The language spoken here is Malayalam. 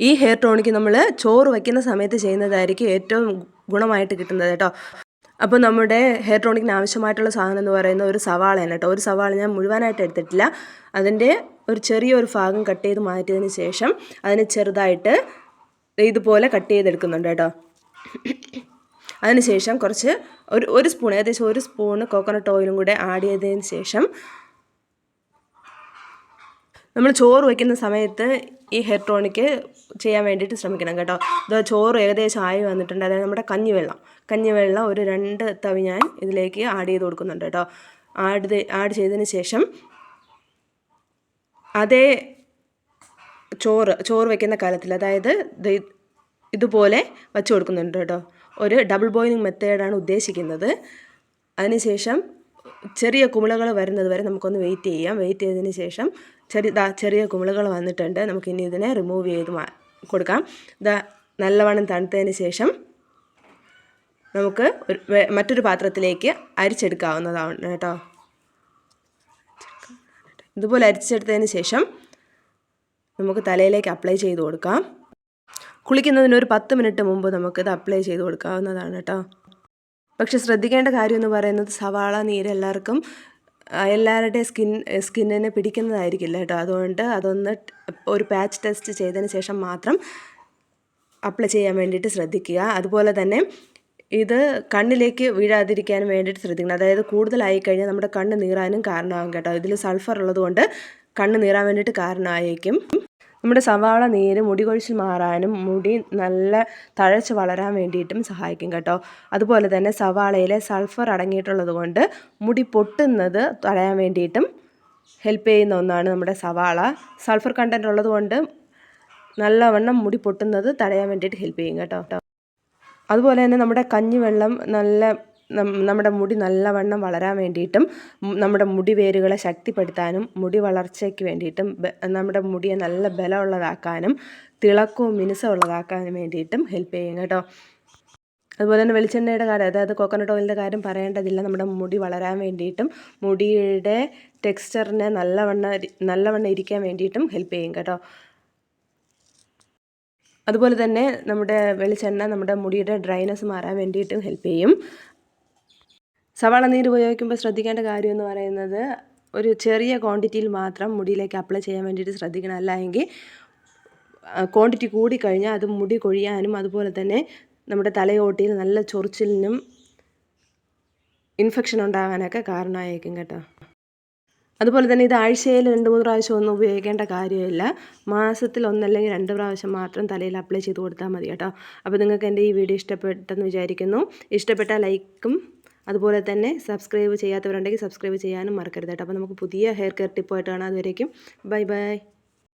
ഈ ഹെയർ ടോണിക്ക് നമ്മൾ ചോറ് വയ്ക്കുന്ന സമയത്ത് ചെയ്യുന്നതായിരിക്കും ഏറ്റവും ഗുണമായിട്ട് കിട്ടുന്നത് കേട്ടോ. അപ്പോൾ നമ്മുടെ ഹെയർ ടോണിക്കിന് ആവശ്യമായിട്ടുള്ള സാധനം എന്ന് പറയുന്നത് ഒരു സവാളയാണ് കേട്ടോ. ഒരു സവാള ഞാൻ മുഴുവനായിട്ട് എടുത്തിട്ടില്ല. അതിന്റെ ഒരു ചെറിയൊരു ഭാഗം കട്ട് ചെയ്ത് മാറ്റിയതിന് ശേഷം അതിന് ചെറുതായിട്ട് ഇതുപോലെ കട്ട് ചെയ്തെടുക്കുന്നുണ്ട് കേട്ടോ. അതിനുശേഷം കുറച്ച് ഒരു ഒരു സ്പൂൺ ഏകദേശം ഒരു സ്പൂണ് കോക്കനട്ട് ഓയിലും കൂടെ ആഡ് ചെയ്തതിന് ശേഷം നമ്മൾ ചോറ് വയ്ക്കുന്ന സമയത്ത് ഈ ഹെയർ ടോണിക്ക് ചെയ്യാൻ വേണ്ടിയിട്ട് ശ്രമിക്കണം കേട്ടോ. ഇത് ചോറ് ഏകദേശം ആയി വന്നിട്ടുണ്ട്. അതായത് നമ്മുടെ കഞ്ഞിവെള്ളം. കഞ്ഞിവെള്ളം ഒരു രണ്ട് തവി ഞാൻ ഇതിലേക്ക് ആഡ് ചെയ്ത് കൊടുക്കുന്നുണ്ട് കേട്ടോ. ആഡ് ആഡ് ചെയ്തതിന് ശേഷം അതേ ചോറ് ചോറ് വയ്ക്കുന്ന കാലത്തിൽ അതായത് ഇതുപോലെ വച്ച് കൊടുക്കുന്നുണ്ട് കേട്ടോ. ഒരു ഡബിൾ ബോയിലിംഗ് മെത്തേഡാണ് ഉദ്ദേശിക്കുന്നത്. അതിനുശേഷം ചെറിയ കുമിളകൾ വരുന്നത് വരെ നമുക്കൊന്ന് വെയിറ്റ് ചെയ്യാം. വെയിറ്റ് ചെയ്തതിന് ശേഷം ചെറിയ ചെറിയ കുമിളകൾ വന്നിട്ടുണ്ട്. നമുക്കിനി ഇതിനെ റിമൂവ് ചെയ്ത് കൊടുക്കാം. ഇതാ നല്ലവണ്ണം തണുത്തതിന് ശേഷം നമുക്ക് മറ്റൊരു പാത്രത്തിലേക്ക് അരിച്ചെടുക്കാവുന്നതാണ് കേട്ടോ. ഇതുപോലെ അരിച്ചെടുത്തതിന് ശേഷം നമുക്ക് തലയിലേക്ക് അപ്ലൈ ചെയ്ത് കൊടുക്കാം. കുളിക്കുന്നതിന് ഒരു പത്ത് മിനിറ്റ് മുമ്പ് നമുക്കിത് അപ്ലൈ ചെയ്ത് കൊടുക്കാവുന്നതാണ് കേട്ടോ. പക്ഷെ ശ്രദ്ധിക്കേണ്ട കാര്യം എന്ന് പറയുന്നത് സവാള നീര് എല്ലാവർക്കും എല്ലാവരുടെയും സ്കിൻ സ്കിന്നിനെ പിടിക്കുന്നതായിരിക്കില്ല കേട്ടോ. അതുകൊണ്ട് അതൊന്ന് ഒരു പാച്ച് ടെസ്റ്റ് ചെയ്തതിന് ശേഷം മാത്രം അപ്ലൈ ചെയ്യാൻ വേണ്ടിയിട്ട് ശ്രദ്ധിക്കുക. അതുപോലെ തന്നെ ഇത് കണ്ണിലേക്ക് വീഴാതിരിക്കാൻ വേണ്ടിയിട്ട് ശ്രദ്ധിക്കണം. അതായത് കൂടുതലായി കഴിഞ്ഞാൽ നമ്മുടെ കണ്ണ് നീറാനും കാരണമാകും കേട്ടോ. ഇതിൽ സൾഫർ ഉള്ളതുകൊണ്ട് കണ്ണ് നീറാൻ വേണ്ടിയിട്ട് കാരണമായേക്കും. നമ്മുടെ സവാള നീര് മുടി കൊഴിച്ചിൽ മാറാനും മുടി നല്ല തഴച്ച് വളരാൻ വേണ്ടിയിട്ടും സഹായിക്കും കേട്ടോ. അതുപോലെ തന്നെ സവാളയിലെ സൾഫർ അടങ്ങിയിട്ടുള്ളത് കൊണ്ട് മുടി പൊട്ടുന്നത് തടയാൻ വേണ്ടിയിട്ടും ഹെൽപ്പ് ചെയ്യുന്ന ഒന്നാണ് നമ്മുടെ സവാള. സൾഫർ കണ്ടന്റ് ഉള്ളത് കൊണ്ട് നല്ലവണ്ണം മുടി പൊട്ടുന്നത് തടയാൻ വേണ്ടിയിട്ട് ഹെൽപ്പ് ചെയ്യും കേട്ടോ. അതുപോലെ തന്നെ നമ്മുടെ കഞ്ഞിവെള്ളം നല്ല നമ്മുടെ മുടി നല്ലവണ്ണം വളരാൻ വേണ്ടിയിട്ടും നമ്മുടെ മുടി വേരുകളെ ശക്തിപ്പെടുത്താനും മുടി വളർച്ചയ്ക്ക് വേണ്ടിയിട്ടും നമ്മുടെ മുടിയെ നല്ല ബലമുള്ളതാക്കാനും തിളക്കവും മിനുസവും ഉള്ളതാക്കാനും വേണ്ടിയിട്ടും ഹെൽപ്പ് ചെയ്യും കേട്ടോ. അതുപോലെ തന്നെ വെളിച്ചെണ്ണയുടെ കാര്യം അതായത് കോക്കനട്ട് ഓയിലിന്റെ കാര്യം പറയേണ്ടതില്ല. നമ്മുടെ മുടി വളരാൻ വേണ്ടിയിട്ടും മുടിയുടെ ടെക്സ്ചറിനെ നല്ലവണ്ണം നല്ലവണ്ണം ഇരിക്കാൻ വേണ്ടിയിട്ടും ഹെൽപ്പ് ചെയ്യും കേട്ടോ. അതുപോലെ തന്നെ നമ്മുടെ വെളിച്ചെണ്ണ നമ്മുടെ മുടിയുടെ ഡ്രൈനെസ് മാറാൻ വേണ്ടിയിട്ടും ഹെൽപ്പ് ചെയ്യും. സവാള നീര് ഉപയോഗിക്കുമ്പോൾ ശ്രദ്ധിക്കേണ്ട കാര്യം എന്ന് പറയുന്നത് ഒരു ചെറിയ ക്വാണ്ടിറ്റിയിൽ മാത്രം മുടിയിലേക്ക് അപ്ലൈ ചെയ്യാൻ വേണ്ടിയിട്ട് ശ്രദ്ധിക്കണം. അല്ല എങ്കിൽ ക്വാണ്ടിറ്റി കൂടിക്കഴിഞ്ഞാൽ അത് മുടി കൊഴിയാനും അതുപോലെ തന്നെ നമ്മുടെ തലയോട്ടിയിൽ നല്ല ചൊറിച്ചിലിനും ഇൻഫെക്ഷൻ ഉണ്ടാകാനൊക്കെ കാരണമായേക്കും കേട്ടോ. അതുപോലെ തന്നെ ഇത് ആഴ്ചയിൽ രണ്ട് മൂന്ന് പ്രാവശ്യം ഒന്നും ഉപയോഗിക്കേണ്ട കാര്യമില്ല. മാസത്തിൽ ഒന്നല്ലെങ്കിൽ രണ്ട് പ്രാവശ്യം മാത്രം തലയിൽ അപ്ലൈ ചെയ്ത് കൊടുത്താൽ മതി കേട്ടോ. അപ്പോൾ നിങ്ങൾക്ക് എന്റെ ഈ വീഡിയോ ഇഷ്ടപ്പെട്ടെന്ന് വിചാരിക്കുന്നു. ഇഷ്ടപ്പെട്ട ലൈക്കും അതുപോലെ തന്നെ സബ്സ്ക്രൈബ് ചെയ്യാത്തവരുണ്ടെങ്കിൽ സബ്സ്ക്രൈബ് ചെയ്യാനും മറക്കരുത് കേട്ടോ. അപ്പോൾ നമുക്ക് പുതിയ ഹെയർ കെയർ ടിപ്പായിട്ട് കാണാം അതുവരേക്കും. Bye bye